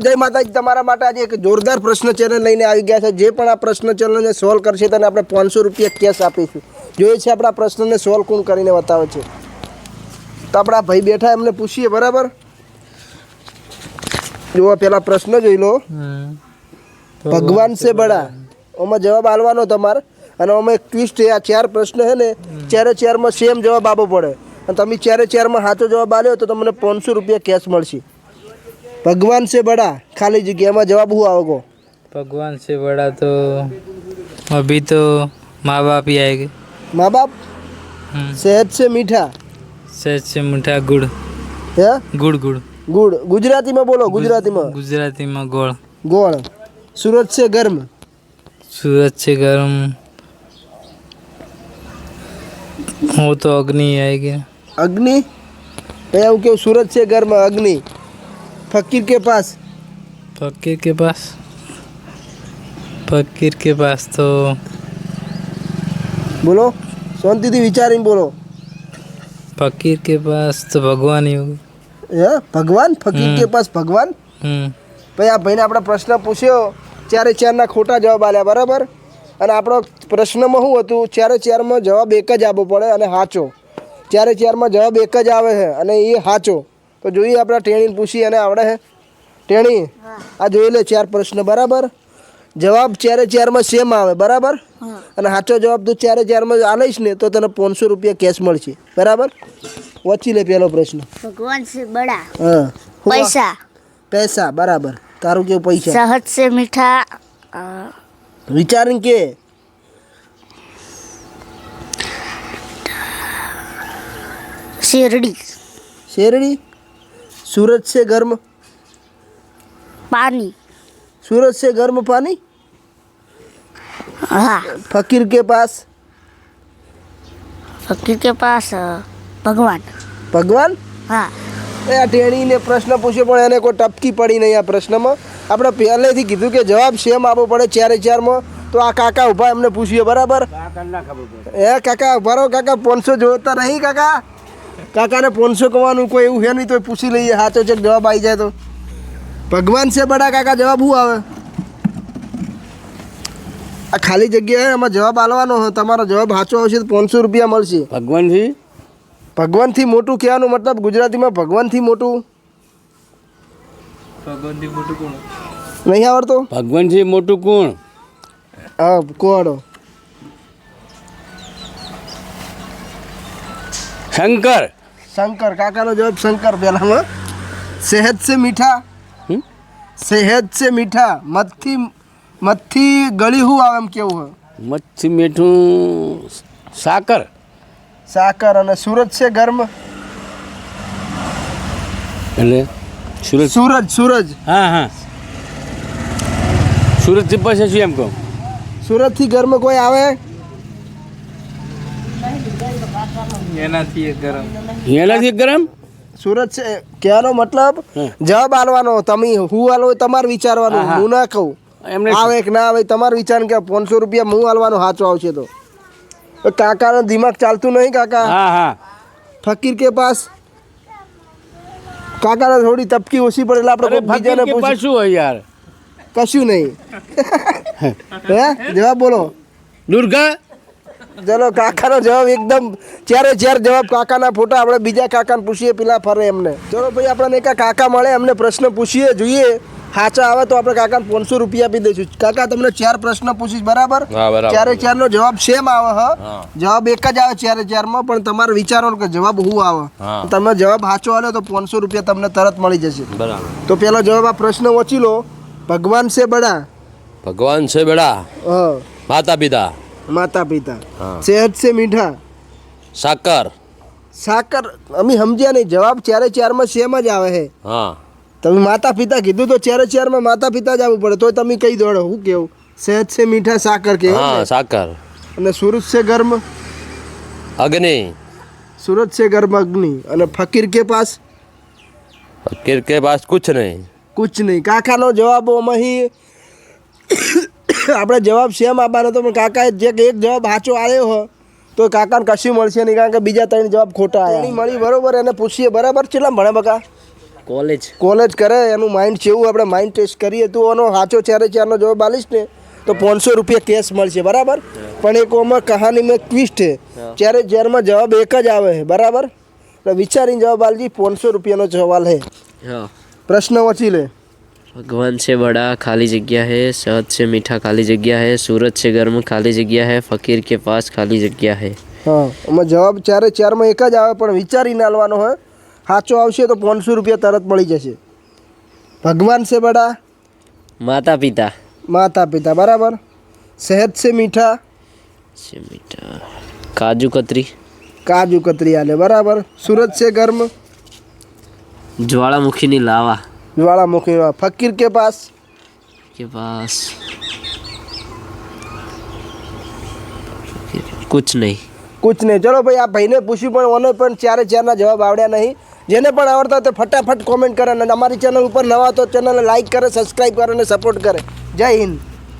જય માતાજી તમારા માટે આજે એક જોરદાર પ્રશ્ન ચેનલ લઈને આવી ગયા છે. જે પણ આ પ્રશ્ન ચેનલને સોલ્વ કરશે તેને આપણે પાંચસો રૂપિયા કેશ આપીશું. જોઈએ છે આપણા પ્રશ્નને સોલ્વ કોણ કરીને બતાવે છે. તો આપણા ભાઈ બેઠા એમને પૂછીએ બરાબર? જુઓ પેલા પ્રશ્ન જોઈ લો. ભગવાન સે બડા. ઓમાં જવાબ આલવાનો તમારે. અને ઓમાં એક ટ્વિસ્ટ છે આ ચાર પ્રશ્ન છે ને ચારે ચારમાં સેમ જવાબ આપવો પડે. અને તમે ચારે ચારમાં સાચો જવાબ આલ્યો તો તમને પાંચસો રૂપિયા કેશ મળશે. ભગવાન સે બડા ખાલી જગ્યામાં જવાબ હું આવે કહો भगवान से बड़ा तो अभी तो माँ बाप ही आएंगे મા બાપ हम्म, સેહત સે મીઠા सच से मीठा गुड़ હે गुड़ गुड़ ગુડ ગુજરાતીમાં બોલો ગુજરાતીમાં गुजराती में गोड़ ગોળ સુરત સે ગરમ सूरज से गर्म वो तो अग्नि ही आएगी અગ્નિ અહીંયા હું કેવું સુરત સે ગરમ અગ્નિ ફકીર કે પાસ फकीर के पास फकीर के पास तो બોલો શાંતિથી વિચારીને બોલો फकीर के पास तो भगवान ही होगा હે ભગવાન ફકીર હમ. કે પાસ ભગવાન हम्म પછી આ ભાઈને આપણે પ્રશ્ન પૂછ્યો ચારે ચારના ખોટા જવાબ આલ્યા બરાબર અને આપણો પ્રશ્નમાં શું હતું ચારે ચારમાં જવાબ એક જ આપવો પડે અને સાચો ચારે ચારમાં જવાબ એક જ આવે છે અને એ સાચો તો જોઈએ આપણે ટેણીને પૂછીએ અને આવડે હે. ટેણી આ જોઈ લે ચાર પ્રશ્ન બરાબર? જવાબ ચારે ચારમાં સેમ આવે બરાબર? અને સાચો જવાબ તું ચારે ચારમાં આ લઈશ ને તો તને પાંચસો રૂપિયા કેશ મળશે બરાબર? વાંચી લે પહેલો પ્રશ્ન. ભગવાન બડા. હા. પૈસા. પૈસા બરાબર. તારું કેવું પૈસા? સહજ સે મીઠા વિચારીને કે. શેરડી. શેરડી? सूरज से गर्म पानी सूरज से गर्म पानी हाँ फकीर के पास फकीर के पास अ, भगवान ભગવાન हाँ એ આ ટેણીને પ્રશ્ન પૂછ્યો પણ એને કોઈ ટપકી પડી નહીં આ પ્રશ્નમાં આપણે પહેલેથી કીધું કે જવાબ સેમ આપવો પડે ચારે ચારમાં તો આ કાકા ઊભા એમને પૂછ્યો બરાબર એ કાકા ઉભા રહો કાકા પાંચસો જોતા નહીં કાકા કાકાને પોનસો કમાવાનું કોઈ એવું છે નહીં તો પૂછી લઈએ હાચો છે જવાબ આવી જાય તો. ભગવાન છે બડા કાકા જવાબ શું આવે? આ ખાલી જગ્યાએ એમાં જવાબ આલવાનો હોય તમારો જવાબ સાચો આવશે તો પાંચસો રૂપિયા મળશે. ભગવાનથી? ભગવાનથી મોટું કહેવાનું મતલબ ગુજરાતીમાં ભગવાનથી મોટું? ભગવાનથી મોટું કોણ? નહીં આવડતો? ભગવાનથી મોટું કોણ? હા કોણ? શંકર. શંકર કાકાનો જવાબ શંકર પહેલામાં. સેહદ સે મીઠા? સેહદ સે મીઠા. મતથી મતથી ગળી હું આવે એમ કેવું હોય? મચ્છી મીઠું સાકર. સાકર અને સુરત છે ગરમ? એટલે સુરત સૂરજ સૂરજ. હા હા. સુરતથી પાસે શું એમ કહું? સુરતથી ગરમ કોઈ આવે? એનાથી એ ગરમ. એનાથી ગરમ? સુરત છે કહેવાનો મતલબ જવાબ આલવાનો તમે હું આલો તમારે વિચારવાનું હા, ના કહું. એમને આવે કે ના આવે તમારે વિચાર કે પાંચસો રૂપિયા હું આલવાનો સાચો આવશે તો. કાકાનો દિમાગ ચાલતું નહીં કાકા. હા હા. ફકીર કે પાસ. કાકાને થોડી તપકી ઓછી પડે એટલે આપણે કોઈ બીજાને પૂછ શું હોય યાર? કશું નહીં. હે? જવાબ બોલો. દુર્ગા ચલો કાકાનો જવાબ એકદમ ચારે ચાર જવાબ કાકાના ફોટા આપણે બીજા કાકાને પૂછીએ પેલા ફરે એમને. ચલો ભાઈ આપણને એકા કાકા મળે એમને પ્રશ્ન પૂછીએ જોઈએ. સાચા આવે તો આપણે કાકાને પાંચસો રૂપિયા આપી દઈશું. કાકા તમને ચાર પ્રશ્ન પૂછીશ બરાબર? ચારે ચાર નો જવાબ સેમ આવે હ? જવાબ એક જ આવે ચારે ચારમાં પણ તમારે વિચારો કે જવાબ હું આવે? તમે જવાબ સાચો આવે તો પાંચસો રૂપિયા તમને તરત મળી જશે. બરાબર. તો પેલો જવાબ આ પ્રશ્ન વાંચી લો. ભગવાન છે બડા. ભગવાન છે બડા. માતા પિતા માતા પિતા સેજ છે મીઠા. સાકર. સાકર અમે સમજ્યા નહીં. જવાબ ચારે ચારમાં સેમ જ આવે હે હા. તમે માતા પિતા કીધું તો ચારે ચારમાં માતા પિતા જ આવવું પડે. તો તમે કઈ દોડો? હું કેવું? સહેજ છે મીઠા સાકર કે હા સાકર. અને સુરત છે ગર્મ? અગ્નિ. સુરત છે ગર્મ અગ્નિ. અને ફકીર કે પાસ? ફકીર કે પાસ કુછ નહીં. કુછ નહીં. કાકાનો જવાબ ઓમાં આપણે જવાબ સેમ આપવાનો હતો પણ કાકાએ જે એક જવાબ સાચો આવ્યો હો તો કાકાને કશું મળશે નહીં કારણ કે બીજા ત્રણ જવાબ ખોટા આવ્યા મળી બરોબર એને પૂછીએ બરાબર? કેટલા ભણે બકા? કોલેજ. કોલેજ કરે એનું માઇન્ડ કેવું આપણે માઇન્ડ ટેસ્ટ કરીએ તું એનો સાચો ચારે ચારનો જવાબ આલીશ ને તો પાંચસો રૂપિયા કેશ મળશે બરાબર? પણ એક ઓમાં કહાનીમાં ટ્વિસ્ટ છે. ચારે ચારમાં જવાબ એક જ આવે છે બરાબર? એટલે વિચારીને જવાબ આલજી પાંચસો રૂપિયાનો સવાલ છે हाँ પ્રશ્ન વાંચી લે. भगवान से बड़ा खाली जगह है शहद से मीठा खाली जगह है सूरज से गर्म खाली जगह है फकीर के पास खाली जगह है હા એમાં જવાબ ચારે ચારમાં એક જ આવે પણ વિચારીને આલવાનો હોય સાચો આવશે તો પાંચસો રૂપિયા તરત મળી જશે ભગવાન સે બડા माता पिता માતા પિતા બરાબર શહેદ સે મીઠા से मीठा काजू कतरी કાજુ કતરી આલે બરાબર સુરત સે ગર્મ ज्वालामुखी नी लावा જ્વાળામુખી ફકીર કે પાસ के पास कुछ नहीं કુછ નહીં ચલો ભાઈ આ ભાઈને પૂછ્યું પણ ઓને પણ ચારે ચારના જવાબ આવડ્યા નહીં જેને પણ આવડતા હોય તે ફટાફટ કોમેન્ટ કરે અને અમારી ચેનલ ઉપર નવા તો ચેનલને લાઈક કરે સબસ્ક્રાઈબ કરે અને સપોર્ટ કરે જય હિન્દ